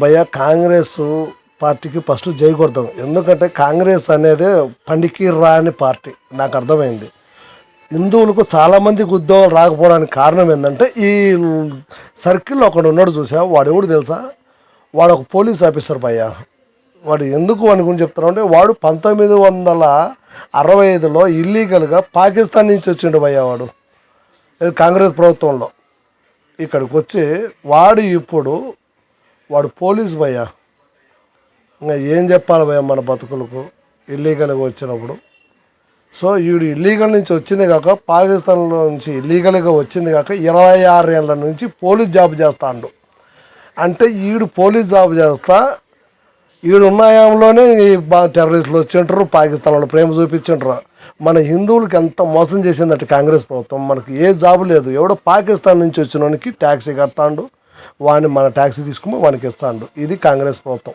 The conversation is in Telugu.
భయ కాంగ్రెస్ పార్టీకి ఫస్ట్ జై కొడతాం. ఎందుకంటే కాంగ్రెస్ అనేది పండికి రాని పార్టీ నాకు అర్థమైంది. హిందువులకు చాలామందికి ఉద్యోగాలు రాకపోవడానికి కారణం ఏంటంటే ఈ సర్కిల్లో ఒకడు ఉన్నాడు చూసా వాడు ఎవడు తెలుసా? వాడు ఒక పోలీస్ ఆఫీసర్ భయ్య. వాడు ఎందుకు వాడి గురించి చెప్తానంటే వాడు పంతొమ్మిది వందల అరవై ఐదులో ఇల్లీగల్గా పాకిస్తాన్ నుంచి వచ్చిండు భయ్యా వాడు. ఇది కాంగ్రెస్ ప్రభుత్వంలో. ఇక్కడికి వచ్చి వాడు ఇప్పుడు వాడు పోలీస్ భయ్యా. ఇంకా ఏం చెప్పాలి భయ్య మన బతుకులకు? ఇల్లీగల్గా వచ్చినప్పుడు. సో వీడు ఇల్లీగల్ నుంచి వచ్చింది కాక పాకిస్తాన్లో నుంచి ఇల్లీగల్గా వచ్చింది కాక ఇరవై ఆరు ఏళ్ళ నుంచి పోలీస్ జాబ్ చేస్తాడు. అంటే వీడు పోలీస్ జాబ్ చేస్తా వీడు ఉన్నాయంలోనే ఈ బా- టెర్రరిస్టులు వచ్చింటారు పాకిస్తాన్ వాళ్ళు ప్రేమ చూపించుంటారు మన హిందువులకి ఎంత మోసం చేసిందంటే కాంగ్రెస్ ప్రభుత్వం మనకి ఏ జాబ్ లేదు. ఎవడో పాకిస్తాన్ నుంచి వచ్చినోనికి ట్యాక్సీ కడతాడు వాడిని మన ట్యాక్సీ తీసుకుని వానికి ఇస్తాడు. ఇది కాంగ్రెస్ ప్రభుత్వం.